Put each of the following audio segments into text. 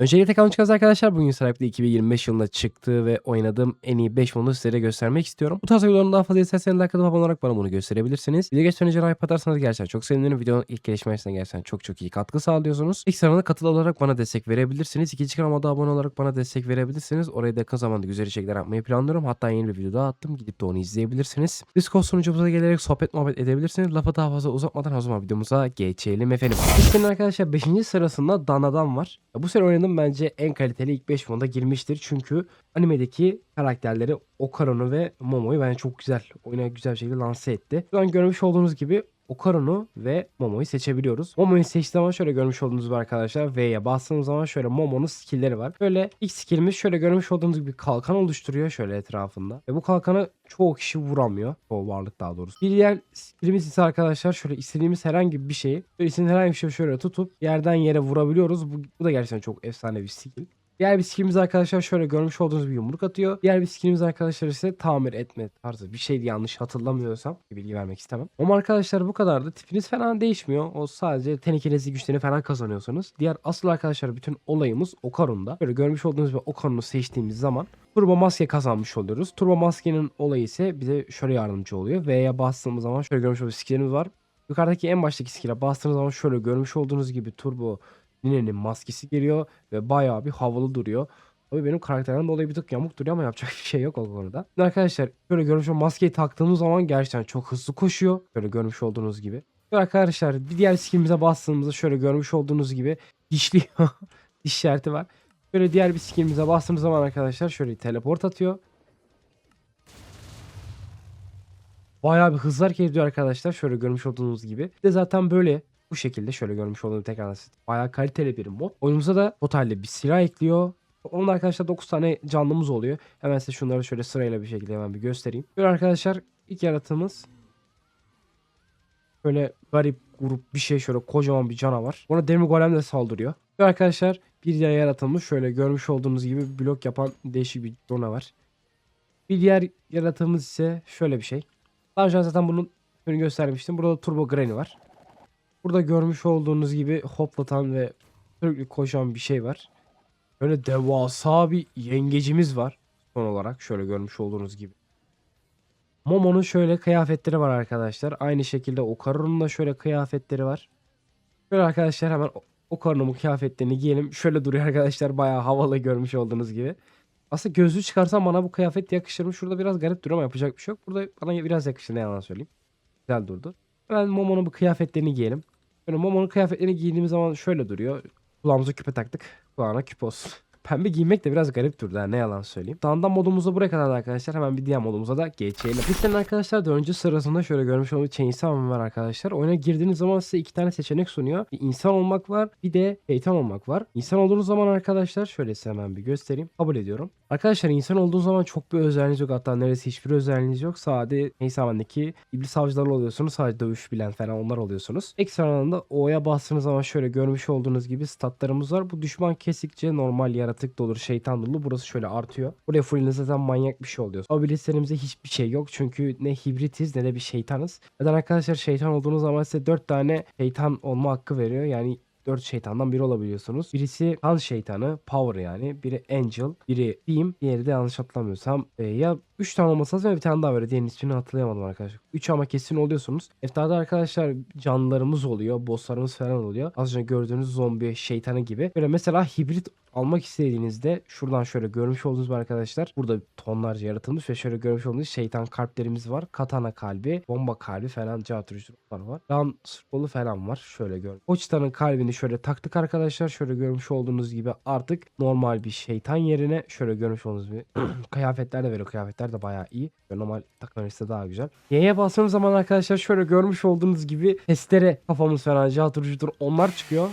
Öncelikle kanal çıkacağız arkadaşlar. Bugün Stripe'de 2025 yılında çıktığı ve oynadığım en iyi 5 modu sizlere göstermek istiyorum. Bu tarz videoların daha fazla isterseniz like atıp abone olarak bana bunu gösterebilirsiniz. Video geçmeden önce like atarsanız gerçekten çok sevinirim. Videonun ilk gelişmesine gerçekten çok çok iyi katkı sağlıyorsunuz. İlk sırada katıl olarak bana destek verebilirsiniz. İkinci kanalıma da abone olarak bana destek verebilirsiniz. Oraya da yakın zamanda güzel içerikler yapmayı planlıyorum. Hatta yeni bir video daha attım. Gidip de onu izleyebilirsiniz. Discord sunucumuza gelerek sohbet muhabbet edebilirsiniz. Lafı daha fazla uzatmadan o zaman videomuza geçelim efendim. Listenin arkadaşlar 5. sırasında Dana'dan var. Bu sene oynadığım bence en kaliteli ilk 5 moda girmiştir. Çünkü animedeki karakterleri Okaron'u ve Momo'yu bence çok güzel oyuna güzel bir şekilde lanse etti. Şu an görmüş olduğunuz gibi Okaron'u ve Momo'yu seçebiliyoruz. Momo'yu seçtiğim zaman şöyle görmüş olduğunuz gibi arkadaşlar V'ye bastığımız zaman şöyle Momo'nun skill'leri var. Böyle ilk skill'imiz şöyle görmüş olduğunuz gibi kalkan oluşturuyor şöyle etrafında. Ve bu kalkanı çoğu kişi vuramıyor. Çoğu varlık daha doğrusu. Bir diğer skill'imiz ise arkadaşlar şöyle istediğimiz herhangi bir şeyi böyle istediğimiz herhangi bir şeyi şöyle tutup yerden yere vurabiliyoruz. Bu, bu da gerçekten çok efsane bir skill. Diğer bir arkadaşlar şöyle görmüş olduğunuz bir yumruk atıyor. Diğer bir skillimiz arkadaşlar ise tamir etme tarzı bir şeydi yanlış hatırlamıyorsam. Bir bilgi vermek istemem. Ama arkadaşlar bu kadar da tipiniz falan değişmiyor. O sadece tenekenezi güçlerini falan kazanıyorsunuz. Diğer asıl arkadaşlar bütün olayımız Okarun'da. Böyle görmüş olduğunuz gibi Okarun'u seçtiğimiz zaman Turbo maske kazanmış oluyoruz. Turbo maskenin olayı ise bize şöyle yardımcı oluyor. V'ye bastığımız zaman şöyle görmüş olduğunuz skillimiz var. Yukarıdaki en baştaki skill'e bastığınız zaman şöyle görmüş olduğunuz gibi turbo Nine'nin maskesi geliyor ve bayağı bir havalı duruyor. Tabii benim karakterimden dolayı bir tık yamuk duruyor ama yapacak bir şey yok o konuda. Arkadaşlar böyle görmüş olduğunuz maskeyi taktığımız zaman gerçekten çok hızlı koşuyor. Böyle görmüş olduğunuz gibi. Arkadaşlar bir diğer skillimize bastığımızda şöyle görmüş olduğunuz gibi dişliyor. Diş işareti var. Böyle diğer bir skillimize bastığımız zaman arkadaşlar şöyle teleport atıyor. Bayağı bir hızlı hareket ediyor arkadaşlar. Şöyle görmüş olduğunuz gibi. Bir de zaten böyle bu şekilde şöyle görmüş olduğunuz tekrar bayağı kaliteli bir mod. Oyunumuza da totalde bir silah ekliyor. Onun arkadaşlar 9 tane canlımız oluyor. Hemen size şunları şöyle sırayla bir şekilde hemen bir göstereyim. Böyle arkadaşlar ilk yaratığımız böyle garip grup bir şey şöyle kocaman bir canavar. Buna demir golem de saldırıyor. Ve arkadaşlar bir diğer yaratığımız şöyle görmüş olduğunuz gibi blok yapan değişik bir canavar. Bir diğer yaratığımız ise şöyle bir şey. Daha önce zaten bunun göstermiştim. Burada Turbo Granny var. Burada görmüş olduğunuz gibi hoplatan ve sürekli koşan bir şey var. Böyle devasa bir yengecimiz var. Son olarak şöyle görmüş olduğunuz gibi. Momo'nun şöyle kıyafetleri var arkadaşlar. Aynı şekilde Okaru'nun da şöyle kıyafetleri var. Şöyle arkadaşlar hemen Okaru'nun kıyafetlerini giyelim. Şöyle duruyor arkadaşlar. Bayağı havalı görmüş olduğunuz gibi. Aslında gözlüğü çıkarsam bana bu kıyafet yakışır mı? Şurada biraz garip duruyor ama yapacak bir şey yok. Burada bana biraz yakışır ne yalan söyleyeyim. Güzel durdu. Hemen Momo'nun bu kıyafetlerini giyelim. Böyle Momo'nun kıyafetlerini giydiğimiz zaman şöyle duruyor. Kulağımıza küpe taktık. Kulağına küp olsun. Pembe giymek de biraz garip durdu ha, ne yalan söyleyeyim. Standart modumuza buraya kadar arkadaşlar. Hemen bir diğer modumuza da geçelim. Listenin arkadaşlar dördüncü sırasında şöyle görmüş olduğunuz Chainsaw var arkadaşlar. Oyuna girdiğiniz zaman size iki tane seçenek sunuyor. Bir insan olmak var bir de şeytan olmak var. İnsan olduğunuz zaman arkadaşlar şöyle size hemen bir göstereyim. Kabul ediyorum. Arkadaşlar insan olduğunuz zaman çok bir özelliğiniz yok. Hatta neredeyse hiçbir özelliğiniz yok. Sadece Chainsaw Man'daki iblis avcıları oluyorsunuz. Sadece dövüş bilen falan onlar oluyorsunuz. Ekstradan da O'ya bastığınız zaman şöyle görmüş olduğunuz gibi statlarımız var. Bu düşman kesikçe normal yaratık da olur, şeytan dolu. Burası şöyle artıyor. Buraya full zaten manyak bir şey oluyor. Abilislerimizde hiçbir şey yok. Çünkü ne hibritiz ne de bir şeytanız. Neden arkadaşlar şeytan olduğunuz zaman size 4 tane şeytan olma hakkı veriyor. Yani 4 şeytandan biri olabiliyorsunuz. Birisi kan şeytanı, power yani. Biri angel, biri beam, diğeri de yanlış hatırlamıyorsam e, ya 3 tane olması lazım bir tane daha böyle. Diğerinin ismini hatırlayamadım arkadaşlar. 3 ama kesin oluyorsunuz. Eftarda arkadaşlar canlılarımız oluyor. Bosslarımız falan oluyor. Az önce gördüğünüz zombi, şeytanı gibi. Böyle mesela hibrit almak istediğinizde şuradan şöyle görmüş olduğunuz arkadaşlar. Burada tonlarca yaratılmış ve şöyle görmüş olduğunuz şeytan kalplerimiz var. Katana kalbi, bomba kalbi falan caturcular var. Lan scroll'u falan var. Şöyle gör. O kalbini şöyle taktık arkadaşlar. Şöyle görmüş olduğunuz gibi artık normal bir şeytan yerine şöyle görmüş olduğunuz gibi kıyafetler de veriyor. Kıyafetler de bayağı iyi. Normal takılırsa daha güzel. Y'ye bastığımız zaman arkadaşlar şöyle görmüş olduğunuz gibi testere kafamız falan caturcudur onlar çıkıyor.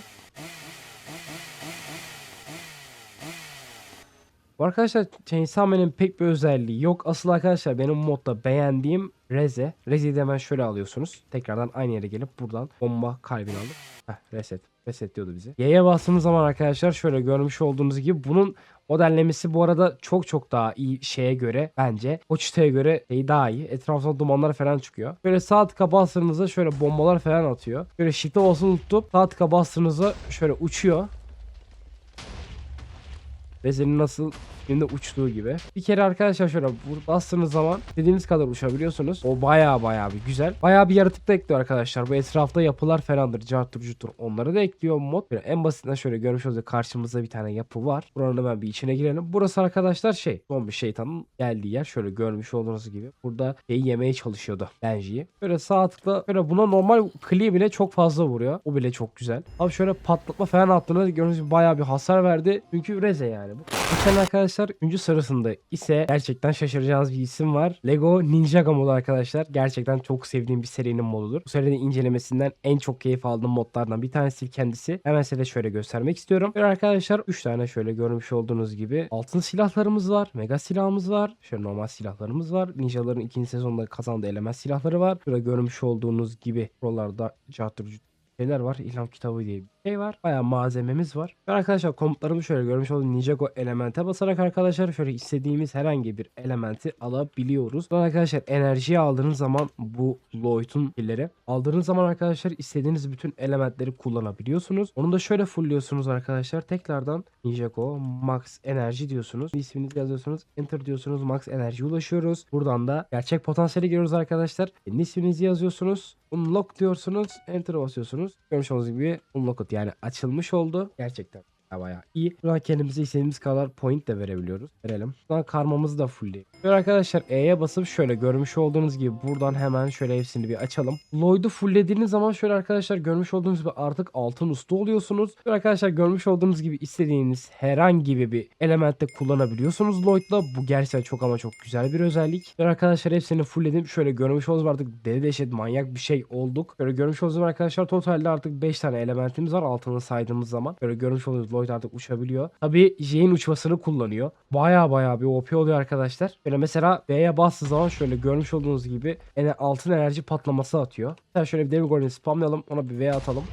Bu arkadaşlar Chainsaw Man'in pek bir özelliği yok. Asıl arkadaşlar benim modda beğendiğim Reze. Reze'yi de hemen şöyle alıyorsunuz. Tekrardan aynı yere gelip buradan bomba kalbini alıp Heh, reset. Reset diyordu bize. Y'ye bastığımız zaman arkadaşlar şöyle görmüş olduğunuz gibi bunun modellemesi bu arada çok çok daha iyi şeye göre bence. O çıtaya göre şey daha iyi. Etrafında dumanlar falan çıkıyor. Böyle sağ tıka bastığınızda şöyle bombalar falan atıyor. Böyle shift'e basılı tutup sağ tıka bastığınızda şöyle uçuyor. Reze'nin nasıl filmde uçtuğu gibi. Bir kere arkadaşlar şöyle bastığınız zaman dediğiniz kadar uçabiliyorsunuz. O baya baya bir güzel. Baya bir yaratık da ekliyor arkadaşlar. Bu etrafta yapılar falandır. Cartur cutur onları da ekliyor mod. Böyle en basitinden şöyle görmüş olduğunuz karşımızda bir tane yapı var. Buranın hemen bir içine girelim. Burası arkadaşlar şey zombi şeytanın geldiği yer. Şöyle görmüş olduğunuz gibi. Burada şeyi yemeye çalışıyordu. Benji'yi. Böyle sağ tıkla böyle buna normal kli bile çok fazla vuruyor. O bile çok güzel. Abi şöyle patlatma falan attığında gördüğünüz gibi bayağı bir hasar verdi. Çünkü Reze yani bu. Geçen arkadaşlar 3. sırasında ise gerçekten şaşıracağınız bir isim var. Lego Ninjago modu arkadaşlar. Gerçekten çok sevdiğim bir serinin modudur. Bu serinin incelemesinden en çok keyif aldığım modlardan bir tanesi kendisi. Hemen size şöyle göstermek istiyorum. Böyle arkadaşlar 3 tane şöyle görmüş olduğunuz gibi altın silahlarımız var. Mega silahımız var. Şöyle normal silahlarımız var. Ninjaların ikinci sezonda kazandığı element silahları var. Burada görmüş olduğunuz gibi buralarda cartır şeyler var. İlham kitabı diye şey var. Bayağı malzememiz var. Ve arkadaşlar komutlarımı şöyle görmüş olduğunuz Ninjago elemente basarak arkadaşlar şöyle istediğimiz herhangi bir elementi alabiliyoruz. Sonra arkadaşlar enerjiyi aldığınız zaman bu Lloyd'un pilleri aldığınız zaman arkadaşlar istediğiniz bütün elementleri kullanabiliyorsunuz. Onu da şöyle fullliyorsunuz arkadaşlar. Tekrardan Ninjago Max Enerji diyorsunuz. İsminizi yazıyorsunuz. Enter diyorsunuz. Max Enerji ulaşıyoruz. Buradan da gerçek potansiyeli görüyoruz arkadaşlar. Kendi isminizi yazıyorsunuz. Unlock diyorsunuz. Enter basıyorsunuz. Görmüş olduğunuz gibi unlocked yani açılmış oldu. Gerçekten bayağı iyi. Buradan kendimize istediğimiz kadar point de verebiliyoruz. Verelim. Buradan karmamızı da fullleyelim. Böyle arkadaşlar E'ye basıp şöyle görmüş olduğunuz gibi buradan hemen şöyle hepsini bir açalım. Lloyd'u fulllediğiniz zaman şöyle arkadaşlar görmüş olduğunuz gibi artık altın usta oluyorsunuz. Böyle arkadaşlar görmüş olduğunuz gibi istediğiniz herhangi bir elementte kullanabiliyorsunuz Lloyd'la. Bu gerçekten çok ama çok güzel bir özellik. Böyle arkadaşlar hepsini fullledim. Şöyle görmüş olduğunuz artık deli deşet manyak bir şey olduk. Böyle görmüş olduğunuz arkadaşlar totalde artık 5 tane elementimiz var altını saydığımız zaman. Böyle görmüş olduğunuz Lloyd artık uçabiliyor. Tabi J'in uçmasını kullanıyor. Baya baya bir OP oluyor arkadaşlar. Böyle mesela B'ye bastığı zaman şöyle görmüş olduğunuz gibi ene altın enerji patlaması atıyor. Mesela şöyle bir demir spamlayalım ona bir V atalım.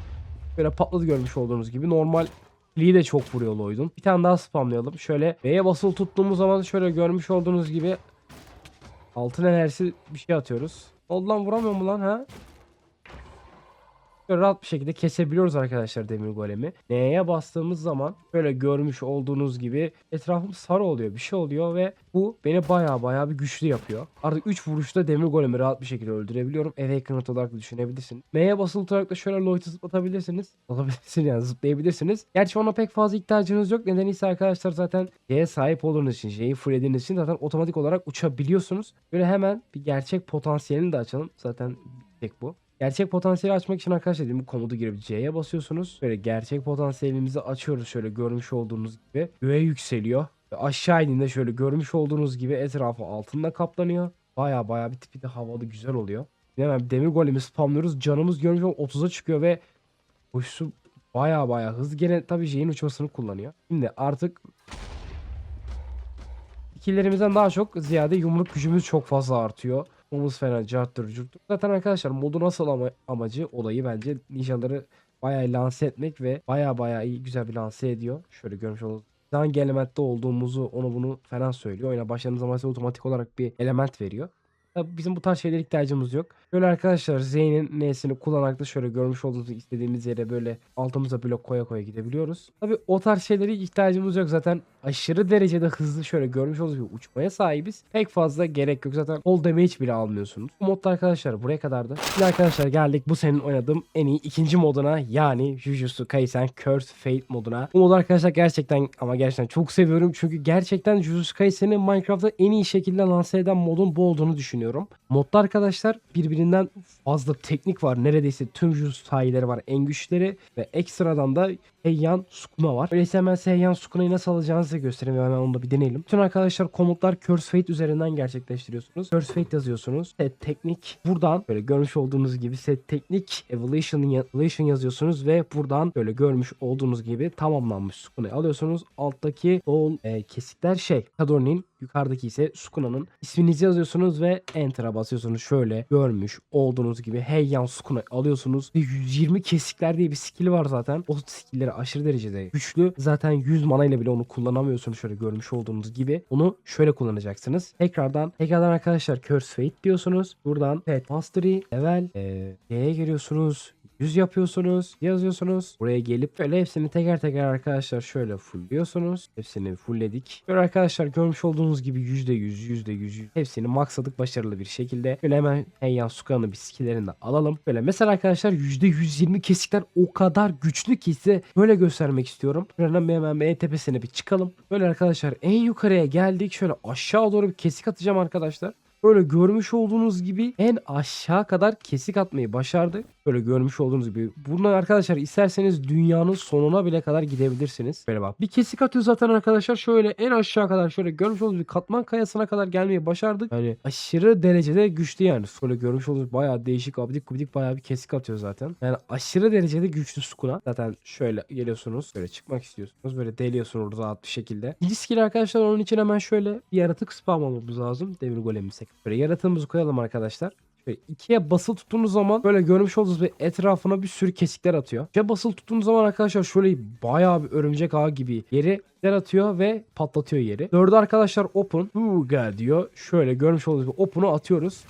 Böyle patladı görmüş olduğunuz gibi. Normal Lee de çok vuruyor Lloyd'un. Bir tane daha spamlayalım. Şöyle V'ye basılı tuttuğumuz zaman şöyle görmüş olduğunuz gibi altın enerjisi bir şey atıyoruz. Oldu lan vuramıyor mu lan ha? Böyle rahat bir şekilde kesebiliyoruz arkadaşlar demir golemi. N'ye bastığımız zaman böyle görmüş olduğunuz gibi etrafım sarı oluyor bir şey oluyor ve bu beni baya baya bir güçlü yapıyor. Artık 3 vuruşta demir golemi rahat bir şekilde öldürebiliyorum. Awakened olarak da düşünebilirsin. M'ye basılı tutarak da şöyle Lloyd'u zıplatabilirsiniz. Zıplatabilirsiniz yani zıplayabilirsiniz. Gerçi ona pek fazla ihtiyacınız yok. Nedeni ise arkadaşlar zaten J'ye sahip olduğunuz için, J'yi fullediğiniz için zaten otomatik olarak uçabiliyorsunuz. Böyle hemen bir gerçek potansiyelini de açalım. Zaten tek bu. Gerçek potansiyeli açmak için arkadaşlar dediğim bu komutu girip C'ye basıyorsunuz. Böyle gerçek potansiyelimizi açıyoruz şöyle görmüş olduğunuz gibi. Göğe yükseliyor. Ve aşağı indiğinde şöyle görmüş olduğunuz gibi etrafı altında kaplanıyor. Baya baya bir tipi de havalı güzel oluyor. Hemen demir golemi spamlıyoruz. Canımız görmüş olduğunuz 30'a çıkıyor ve koşusu baya baya hızlı. Gene tabii J'in uçmasını kullanıyor. Şimdi artık skilllerimizden daha çok ziyade yumruk gücümüz çok fazla artıyor. Omuz falan carttır curttur. Zaten arkadaşlar modu nasıl ama amacı olayı bence ninjaları bayağı lanse etmek ve bayağı bayağı iyi güzel bir lanse ediyor. Şöyle görmüş olduğunuz hangi elementte olduğumuzu onu bunu falan söylüyor. Oyuna başladığınız zaman size otomatik olarak bir element veriyor. Tabii bizim bu tarz şeylere ihtiyacımız yok. Böyle arkadaşlar Z'nin N'sini kullanarak da şöyle görmüş olduğunuz istediğimiz yere böyle altımıza blok koya koya gidebiliyoruz. Tabii o tarz şeylere ihtiyacımız yok. Zaten aşırı derecede hızlı şöyle görmüş olduğunuz gibi uçmaya sahibiz. Pek fazla gerek yok. Zaten fall damage bile almıyorsunuz. Bu modda arkadaşlar buraya kadardı. Şimdi arkadaşlar geldik bu senin oynadığım en iyi ikinci moduna yani Jujutsu Kaisen Cursed Fate moduna. Bu modu arkadaşlar gerçekten ama gerçekten çok seviyorum. Çünkü gerçekten Jujutsu Kaisen'i Minecraft'ta en iyi şekilde lanse eden modun bu olduğunu düşünüyorum. Modda arkadaşlar birbirinden fazla teknik var. Neredeyse tüm Jujutsu sahileri var. En güçleri ve ekstradan da Heian Sukuna var. Öyleyse hemen size Heian Sukuna'yı nasıl alacağınızı size göstereyim ve hemen onu da bir deneyelim. Bütün arkadaşlar komutlar Curse Fate üzerinden gerçekleştiriyorsunuz. Curse Fate yazıyorsunuz. Set teknik. Buradan böyle görmüş olduğunuz gibi set teknik Evolution, Evolution yazıyorsunuz ve buradan böyle görmüş olduğunuz gibi tamamlanmış Sukuna'yı alıyorsunuz. Alttaki sol e, kesikler şey Kadorni'nin yukarıdaki ise Sukuna'nın isminizi yazıyorsunuz ve Enter'a basıyorsunuz. Şöyle görmüş olduğunuz gibi Heian Sukuna alıyorsunuz. Ve 120 kesikler diye bir skill var zaten. O skillleri aşırı derecede güçlü. Zaten 100 mana ile bile onu kullanamıyorsunuz şöyle görmüş olduğunuz gibi. Onu şöyle kullanacaksınız. Tekrardan tekrardan arkadaşlar Curse Fate diyorsunuz. Buradan Pet Mastery level e, D'ye giriyorsunuz. 100 yapıyorsunuz. Yazıyorsunuz. Buraya gelip böyle hepsini teker teker arkadaşlar şöyle fullliyorsunuz. Hepsini fullledik. Böyle arkadaşlar görmüş olduğunuz gibi %100, %100 hepsini maksadık başarılı bir şekilde. Böyle hemen Heyyan Suka'nın bir skillerini de alalım. Böyle mesela arkadaşlar %120 kesikler o kadar güçlü ki size böyle göstermek istiyorum. Buradan bir hemen en tepesine bir çıkalım. Böyle arkadaşlar en yukarıya geldik. Şöyle aşağı doğru bir kesik atacağım arkadaşlar. Böyle görmüş olduğunuz gibi en aşağı kadar kesik atmayı başardık. Böyle görmüş olduğunuz gibi. Bundan arkadaşlar isterseniz dünyanın sonuna bile kadar gidebilirsiniz. Böyle bak. Bir kesik atıyor zaten arkadaşlar. Şöyle en aşağı kadar şöyle görmüş olduğunuz bir katman kayasına kadar gelmeyi başardık. Yani aşırı derecede güçlü yani. Böyle görmüş olduğunuz bayağı değişik abidik gubidik bayağı bir kesik atıyor zaten. Yani aşırı derecede güçlü Sukuna. Zaten şöyle geliyorsunuz. Böyle çıkmak istiyorsunuz. Böyle deliyorsunuz rahat bir şekilde. İkinci arkadaşlar onun için hemen şöyle bir yaratık spamlamamız lazım. Demir golemimize. Böyle yaratığımızı koyalım arkadaşlar. Şöyle ikiye basılı tuttuğunuz zaman böyle görmüş olduğunuz bir etrafına bir sürü kesikler atıyor. İkiye basılı tuttuğunuz zaman arkadaşlar şöyle bayağı bir örümcek ağı gibi yeri kesikler atıyor ve patlatıyor yeri. Dördü arkadaşlar open. Buga diyor. Şöyle görmüş olduğunuz gibi open'u atıyoruz.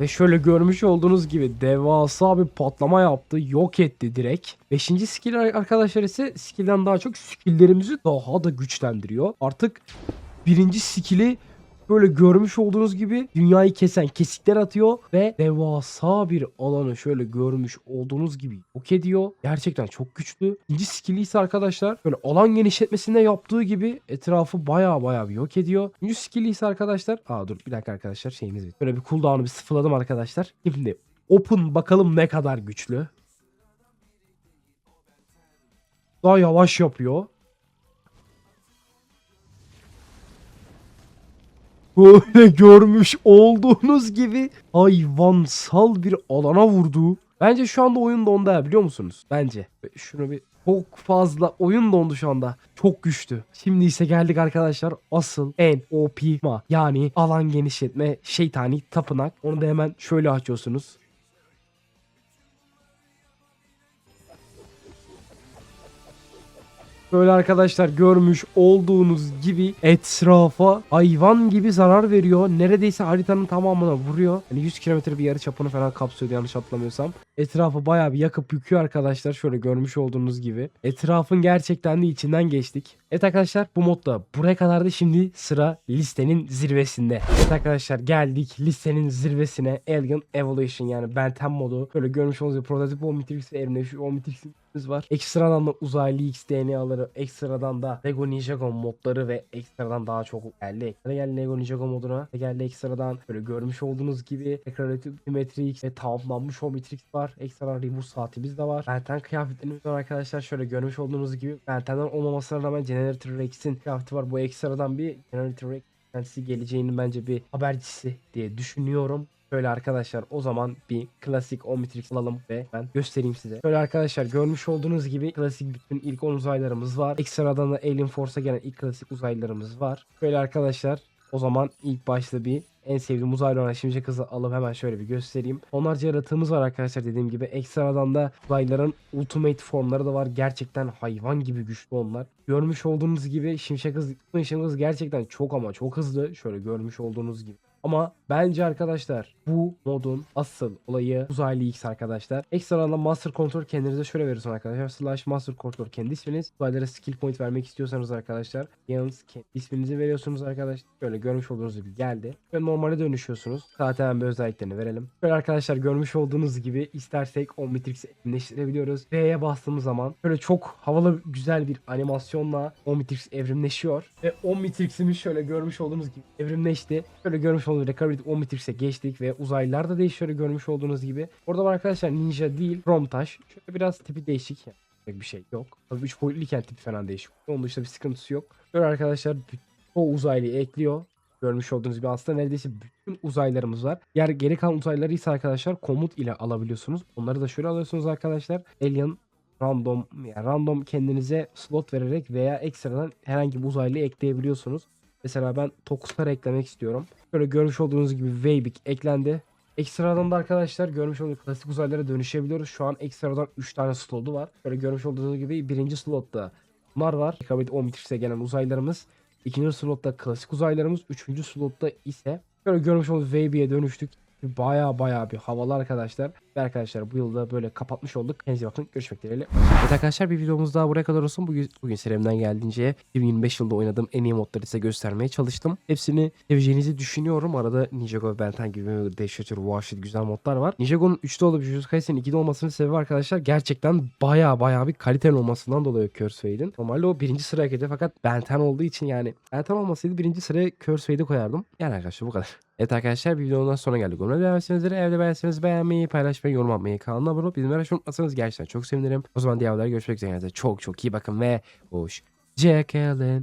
Ve şöyle görmüş olduğunuz gibi devasa bir patlama yaptı. Yok etti direkt. Beşinci skill arkadaşlar ise skill'den daha çok skill'lerimizi daha da güçlendiriyor. Artık birinci skill'i böyle görmüş olduğunuz gibi dünyayı kesen kesikler atıyor ve devasa bir alanı şöyle görmüş olduğunuz gibi yok ediyor. Gerçekten çok güçlü. İkinci skill'i ise arkadaşlar böyle alan genişletmesinde yaptığı gibi etrafı baya baya bir yok ediyor. Üçüncü skill'i ise arkadaşlar aa dur bir dakika arkadaşlar şeyimiz bitti. Böyle bir cooldown'u bir sıfırladım arkadaşlar. Şimdi open bakalım ne kadar güçlü. Daha yavaş yapıyor. Böyle görmüş olduğunuz gibi hayvansal bir alana vurdu. Bence şu anda oyun dondu ya biliyor musunuz? Bence. Şunu bir çok fazla oyun dondu şu anda. Çok güçlü. Şimdi ise geldik arkadaşlar asıl en OP ma yani alan genişletme şeytani tapınak. Onu da hemen şöyle açıyorsunuz. Böyle arkadaşlar görmüş olduğunuz gibi etrafa hayvan gibi zarar veriyor. Neredeyse haritanın tamamına vuruyor. Yani 100 kilometre bir yarı çapını falan kapsıyordu yanlış hatırlamıyorsam. Etrafı bayağı bir yakıp yıkıyor arkadaşlar. Şöyle görmüş olduğunuz gibi. Etrafın gerçekten de içinden geçtik. Evet arkadaşlar bu modda buraya kadardı. Şimdi sıra listenin zirvesinde. Evet arkadaşlar geldik listenin zirvesine. Alien Evolution yani Benten modu. Böyle görmüş olduğunuz gibi prototip Omnitrix ve Evrimleşmiş Omnitrix'in var. Ekstradan da uzaylı X DNA'ları, ekstradan da Lego Ninjago modları ve ekstradan daha çok geldi. Hadi geldi Lego Ninjago moduna. Geldi ekstradan böyle görmüş olduğunuz gibi tekrar Matrix ve tamamlanmış Omnitrix var. Ekstradan Reboot saatimiz de var. Benten kıyafetlerimiz var arkadaşlar. Şöyle görmüş olduğunuz gibi Benten'den olmamasına rağmen Generator Rex'in kıyafeti var. Bu ekstradan bir Generator Rex kendisi geleceğinin bence bir habercisi diye düşünüyorum. Şöyle arkadaşlar o zaman bir klasik Omnitrix alalım ve ben göstereyim size. Şöyle arkadaşlar görmüş olduğunuz gibi klasik bütün ilk 10 uzaylarımız var. Ekstradan da Alien Force'a gelen ilk klasik uzaylılarımız var. Şöyle arkadaşlar o zaman ilk başta bir en sevdiğim uzaylı olan Şimşek Hızı alıp hemen şöyle bir göstereyim. Onlarca yaratığımız var arkadaşlar dediğim gibi. Ekstradan da uzaylıların ultimate formları da var. Gerçekten hayvan gibi güçlü onlar. Görmüş olduğunuz gibi Şimşek Hızı, Şimşek Hızı gerçekten çok ama çok hızlı. Şöyle görmüş olduğunuz gibi. Ama bence arkadaşlar bu modun asıl olayı uzaylı X arkadaşlar. Ekstradan Master Control kendinize şöyle veriyorsunuz arkadaşlar. Slash Master Control kendi isminiz. Uzaylara skill point vermek istiyorsanız arkadaşlar. Yalnız kendi isminizi veriyorsunuz arkadaşlar. Şöyle görmüş olduğunuz gibi geldi. Ve normale dönüşüyorsunuz. Zaten hemen bir özelliklerini verelim. Şöyle arkadaşlar görmüş olduğunuz gibi istersek Omnitrix'i evrimleştirebiliyoruz. V'ye bastığımız zaman böyle çok havalı güzel bir animasyonla Omnitrix evrimleşiyor. Ve Omnitrix'imiz şöyle görmüş olduğunuz gibi evrimleşti. Şöyle görmüş olduğunuz Recovery Omnitrix'e geçtik ve uzaylılar da değişiyor görmüş olduğunuz gibi. Orada var arkadaşlar ninja değil Chrome taş. Şöyle biraz tipi değişik yani. Bir şey yok. Tabii 3 boyutluyken tipi falan değişik. Onun dışında bir sıkıntısı yok. Böyle arkadaşlar o uzaylıyı ekliyor. Görmüş olduğunuz gibi aslında neredeyse bütün uzaylarımız var. Yer geri kalan uzayları ise arkadaşlar komut ile alabiliyorsunuz. Onları da şöyle alıyorsunuz arkadaşlar. Alien random yani random kendinize slot vererek veya ekstradan herhangi bir uzaylı ekleyebiliyorsunuz. Mesela ben Tokuslar eklemek istiyorum. Böyle görmüş olduğunuz gibi Weybik eklendi. Ekstradan da arkadaşlar görmüş olduğunuz klasik uzaylara dönüşebiliyoruz. Şu an ekstradan 3 tane slotu var. Böyle görmüş olduğunuz gibi birinci slotta bunlar var. Rekabet Omnitrix'e gelen uzaylarımız. İkinci slotta klasik uzaylarımız. Üçüncü slotta ise böyle görmüş olduğunuz Weybik'e dönüştük. Baya baya bir havalı arkadaşlar. Ve arkadaşlar bu yılda böyle kapatmış olduk. Kendinize bakın. Görüşmek dileğiyle. Evet arkadaşlar bir videomuz daha buraya kadar olsun. Bugün, bugün serimden geldiğince 2025 yılında oynadığım en iyi modları size göstermeye çalıştım. Hepsini seveceğinizi düşünüyorum. Arada Ninjago ve Benten gibi Dehşetür, Vahşet güzel modlar var. Ninjago'nun 3'te olup Jujutsu Kaisen'in 2'de olmasının sebebi arkadaşlar gerçekten baya baya bir kaliteli olmasından dolayı Curse Fade'in. Normalde o birinci sıraya gidiyor fakat Benten olduğu için yani Benten olmasaydı birinci sıraya Curse Fade'i koyardım. Yani arkadaşlar bu kadar. Evet arkadaşlar bir videonun sonuna geldik. Umarım beğenmişsinizdir. Evde beğenseniz beğenmeyi, paylaşmayı, yorum atmayı, kanalına abone olup bizimle uğraşmayı gerçekten çok sevinirim. O zaman diğer görüşmek üzere. Çok çok iyi bakın ve hoşçakalın.